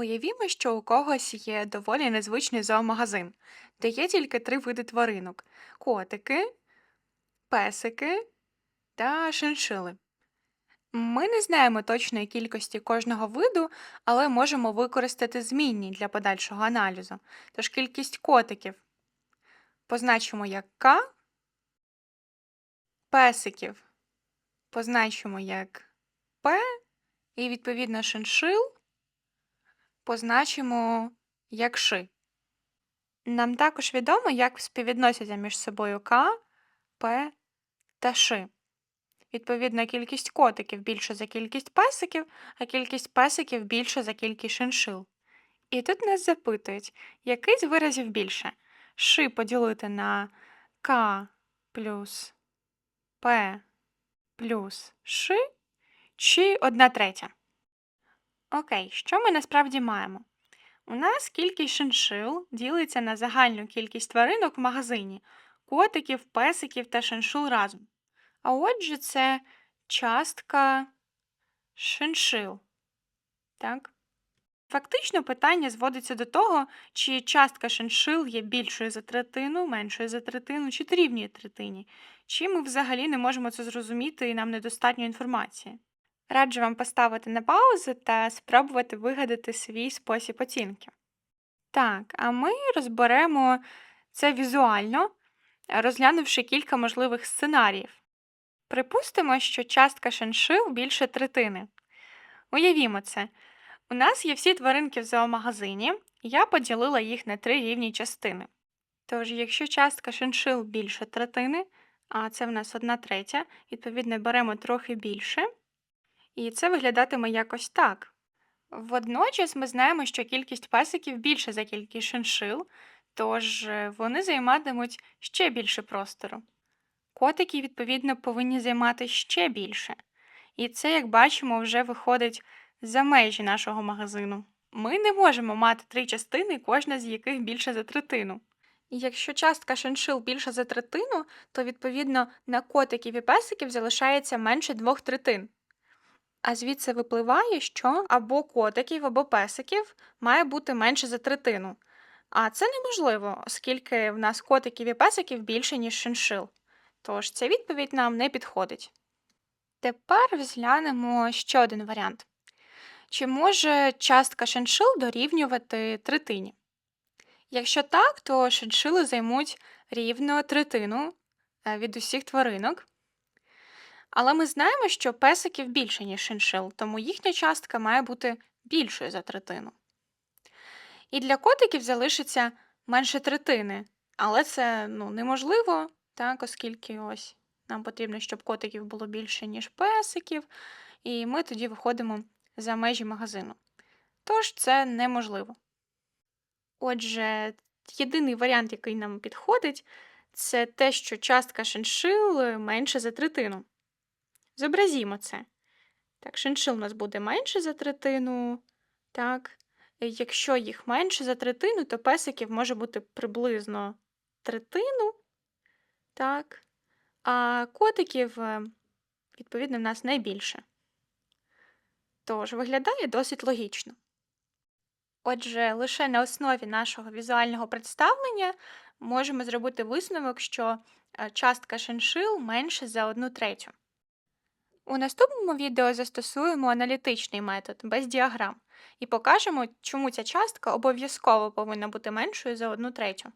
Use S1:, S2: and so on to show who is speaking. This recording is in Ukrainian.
S1: Уявімо, що у когось є доволі незвичний зоомагазин, де є тільки три види тваринок: котики, песики та шиншили. Ми не знаємо точної кількості кожного виду, але можемо використати змінні для подальшого аналізу. Тож кількість котиків позначимо як К, песиків позначимо як П, і відповідно шиншил позначимо як Ши. Нам також відомо, як співвідносяться між собою К, П та Ши. Відповідно, кількість котиків більша за кількість песиків, а кількість песиків більша за кількість шиншил. І тут нас запитують, який з виразів більше? Ши поділити на К плюс П плюс Ши чи одна третя? Окей, що ми насправді маємо? У нас кількість шиншил ділиться на загальну кількість тваринок в магазині, котиків, песиків та шиншил разом. А отже, це частка шиншил. Так? Фактично питання зводиться до того, чи частка шиншил є більшою за третину, меншою за третину, чи дорівнює третині, чи ми взагалі не можемо це зрозуміти і нам недостатньо інформації. Раджу вам поставити на паузу та спробувати вигадати свій спосіб оцінки. Так, а ми розберемо це візуально, розглянувши кілька можливих сценаріїв. Припустимо, що частка шиншил більше третини. Уявімо це. У нас є всі тваринки в зоомагазині, я поділила їх на три рівні частини. Тож, якщо частка шиншил більше третини, а це в нас одна третя, відповідно беремо трохи більше, і це виглядатиме якось так. Водночас ми знаємо, що кількість песиків більша за кількість шиншил, тож е, вони займатимуть ще більше простору. Котики, відповідно, повинні займати ще більше. І це, як бачимо, вже виходить за межі нашого магазину. Ми не можемо мати три частини, кожна з яких більша за третину. І Якщо частка шиншил більша за третину, то відповідно на котиків і песиків залишається менше двох третин. А звідси випливає, що або котиків, або песиків має бути менше за третину. А це неможливо, оскільки в нас котиків і песиків більше, ніж шиншил. Тож ця відповідь нам не підходить. Тепер розглянемо ще один варіант. Чи може частка шиншил дорівнювати третині? Якщо так, то шиншили займуть рівно третину е, від усіх тваринок. Але ми знаємо, що песиків більше, ніж шиншил, тому їхня частка має бути більшою за третину. І для котиків залишиться менше третини, але це ну, неможливо, так, оскільки ось нам потрібно, щоб котиків було більше, ніж песиків, і ми тоді виходимо за межі магазину. Тож це неможливо. Отже, єдиний варіант, який нам підходить, це те, що частка шиншил е, менше за третину. Зобразімо це. Так, шиншил у нас буде менше за третину. Так. Якщо їх менше за третину, то песиків може бути приблизно третину. Так. А котиків, е, відповідно, в нас найбільше. Тож, виглядає досить логічно. Отже, лише на основі нашого візуального представлення можемо зробити висновок, що е, частка шиншил менше за одну третю. У наступному відео застосуємо аналітичний метод без діаграм і покажемо, чому ця частка обов'язково повинна бути меншою за одну третю.